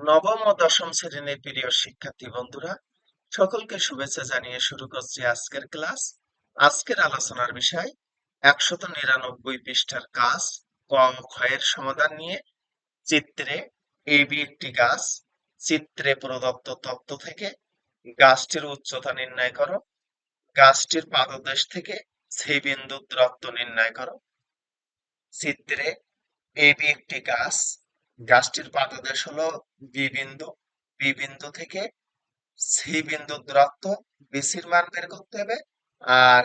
নবম ও দশম শ্রেণির প্রিয় শিক্ষার্থী বন্ধুরা, সকলকে শুভেচ্ছা জানিয়ে শুরু করছি আজকের ক্লাস। আজকের আলোচনার বিষয়, একশত নিরানব্বই পৃষ্ঠার কাজ, ক ক্ষয়ের সমাধান নিয়ে। চিত্রে এবি একটি গাছ, চিত্রে প্রদত্ত তত্ত্ব থেকে গাছটির উচ্চতা নির্ণয় করো। গাছটির পাদদেশ থেকে সেই বিন্দু দূরত্ব নির্ণয় করো। চিত্রে এবি একটি গাছ গাছটির পাদদেশ হলো বি বিন্দু বি বিন্দু থেকে সি বিন্দু দূরত্ব বিসির মান বের করতে হবে। আর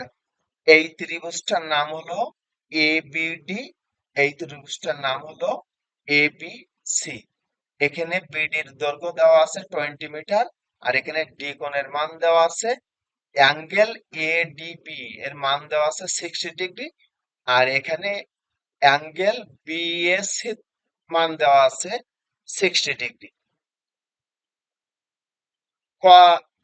এই ত্রিভুজটার নাম হলো এ ডি এই ত্রিভুজটার নাম হলো এ বি সি এখানে বিডির দৈর্ঘ্য দেওয়া আছে টোয়েন্টি মিটার আর এখানে ডি কোণের মান দেওয়া আছে অ্যাঙ্গেল এ ডিবি এর মান দেওয়া আছে সিক্সটি ডিগ্রি আর এখানে অ্যাঙ্গেল বিএসি মান দেওয়া আছে সিক্সটি ডিগ্রি ক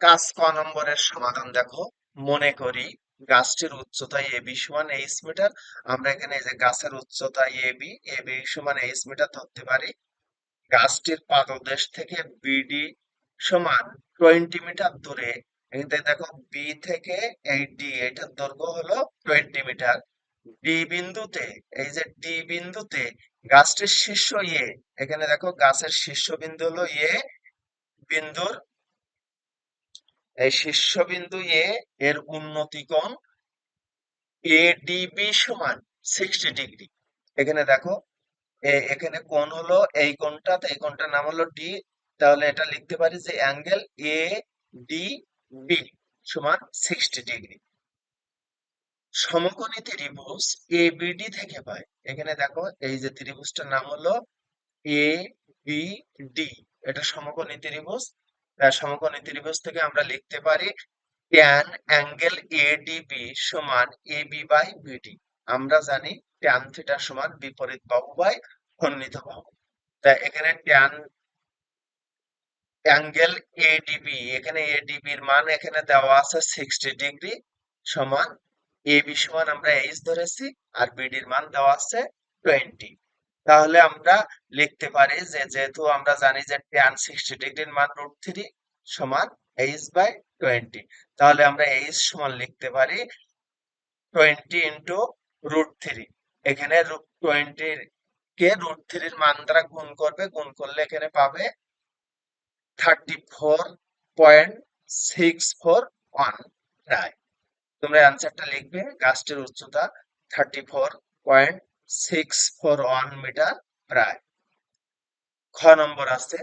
কাজ ক নম্বরের সমাধান দেখো। মনে করি গাছটির উচ্চতা এ বি সমান এইচ মিটার। আমরা এখানে যে গাছের উচ্চতা এ বি এ বি সমান এইচ মিটার ধরতে পারি। গাছটির পাদদেশ থেকে বিডি সমান টোয়েন্টি মিটার দূরে। দেখো বি থেকে এই ডি, এটার দৈর্ঘ্য হলো টোয়েন্টি মিটার। ডি বিন্দুতে, এই যে ডি বিন্দুতে গাছটির শীর্ষ ইয়ে। এখানে দেখো গাছের শীর্ষবিন্দু হলো ইয়ে বিন্দুর। এই শীর্ষবিন্দু এ এর উন্নতি কোণ এডিবি সমান সিক্সটি ডিগ্রি এখানে দেখো এখানে কোণ হলো এই কোণটা এই কোণটার নাম হলো ডি তাহলে এটা লিখতে পারি যে অ্যাঙ্গেল এ ডি বি সমান সিক্সটি ডিগ্রি সমকোণী ত্রিভুজ এ বিডি থেকে পাই এখানে দেখো, এই যে ত্রিভুজটার নাম হলো এ বি ডি এটা সমকোণী ত্রিভুজ। সমকোণী ত্রিভুজ থেকে আমরা লিখতে পারি ট্যান অ্যাঙ্গেল এডিবি সমান এবি বাই বিডি আমরা জানি ট্যান থিটা সমান বিপরীত বাহু বাই খণ্ডিত বাহু। তা এখানে ট্যান অ্যাঙ্গেল এডিবি এখানে এডিবির মান এখানে দেওয়া আছে সিক্সটি ডিগ্রি সমান এবি সমান আমরা এইচ ধরেছি আর বিডির মান দেওয়া আছে টোয়েন্টি তাহলে আমরা লিখতে পারি যে যেহেতু আমরা জানি যে ট্যান সিক্সটি ডিগ্রির মান রুট থ্রি সমান এইচ বাই টোয়েন্টি তাহলে আমরা এইচ সমান লিখতে পারি টোয়েন্টি ইন্টু রুট থ্রি এখানে টোয়েন্টি কে রুট থ্রির মান দ্বারা গুণ করবে, গুণ করলে এখানে পাবে thirty four point six four one প্রায় তোমরা অ্যান্সারটা লিখবে গাছটির উচ্চতা thirty four point six four one metre প্রায়। খ নম্বর আছে,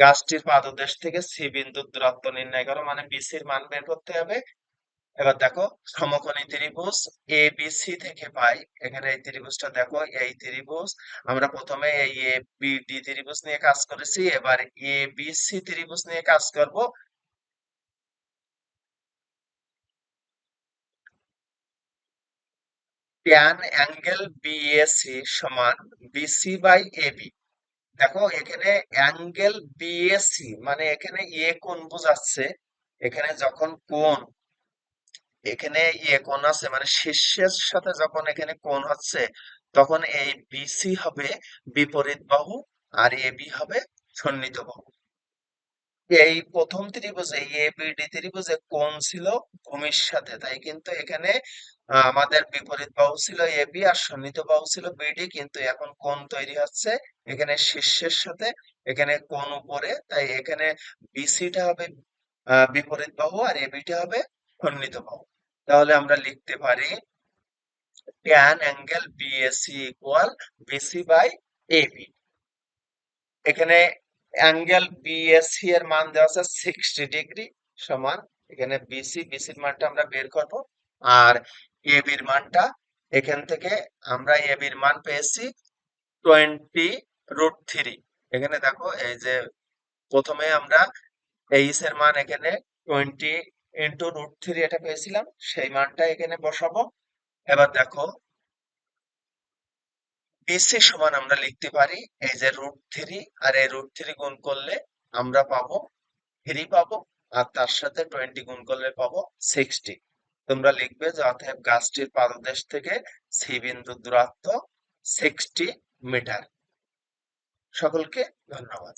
গাছটির পাদদেশ থেকে সি বিন্দুর দূরত্ব নির্ণয় করো মানে বিসির মান বের করতে হবে। এবার দেখো, সমকোণী ত্রিভুজ এ বি সি থেকে পাই, এখানে এই ত্রিভুজটা দেখো, এই ত্রিভুজ, আমরা প্রথমে এই এ বি ডি ত্রিভুজ নিয়ে কাজ করেছি, এবার এ বি সি ত্রিভুজ নিয়ে কাজ করব। ট্যান অ্যাঙ্গেল বিএসি সমান বিসি বাই এবি দেখো, এখানে অ্যাঙ্গেল বিএসি মানে এখানে এ কোণ বোঝাচ্ছে, এখানে যখন কোণ, এখানে ইয়ে কোণ আছে মানে শীর্ষের সাথে যখন এখানে কোণ হচ্ছে, তখন এই বিসি হবে বিপরীত বাহু আর এ বি হবে সন্নিহিত বাহু। এই প্রথম ত্রিভুজে এ বি ডি ত্রিভুজে কোণ ছিল ভূমির সাথে। তাই কিন্তু এখানে আমাদের বিপরীত বাহু ছিল এ বি আর সন্নিহিত বাহু ছিল বিডি কিন্তু এখন কোণ তৈরি হচ্ছে এখানে শীর্ষের সাথে, এখানে কোণ উপরে। তাই এখানে বিসিটা হবে বিপরীত বাহু আর এ এবিটা হবে সন্নিহিত বাহু। তাহলে আমরা লিখতে পারি tan angle BAC equal BC by AB এখানে অ্যাঙ্গেল বিএসসি এর মান দেওয়া আছে সিক্সটি ডিগ্রি সমান, এখানে বিসি বিসির মানটা আমরা বের করব, আর এবির মানটা এখান থেকে আমরা এবির মান পেয়েছি টোয়েন্টি রুট থ্রি এখানে দেখো, এই যে প্রথমে আমরা এইচ এর মান এখানে টোয়েন্টি ইন্টু রুট থ্রি এটা পেয়েছিলাম, সেই মানটা এখানে বসাবো। এবার দেখো বিসি সমান আমরা লিখতে পারি এই যে রুট থ্রি আর এই রুট থ্রি গুণ করলে আমরা পাবো থ্রি পাবো, আর তার সাথে টোয়েন্টি গুণ করলে পাবো সিক্সটি তোমরা লিখবে যে অতএব গাছটির পাদদেশ থেকে সি বিন্দু দূরত্ব সিক্সটি মিটার সকলকে ধন্যবাদ।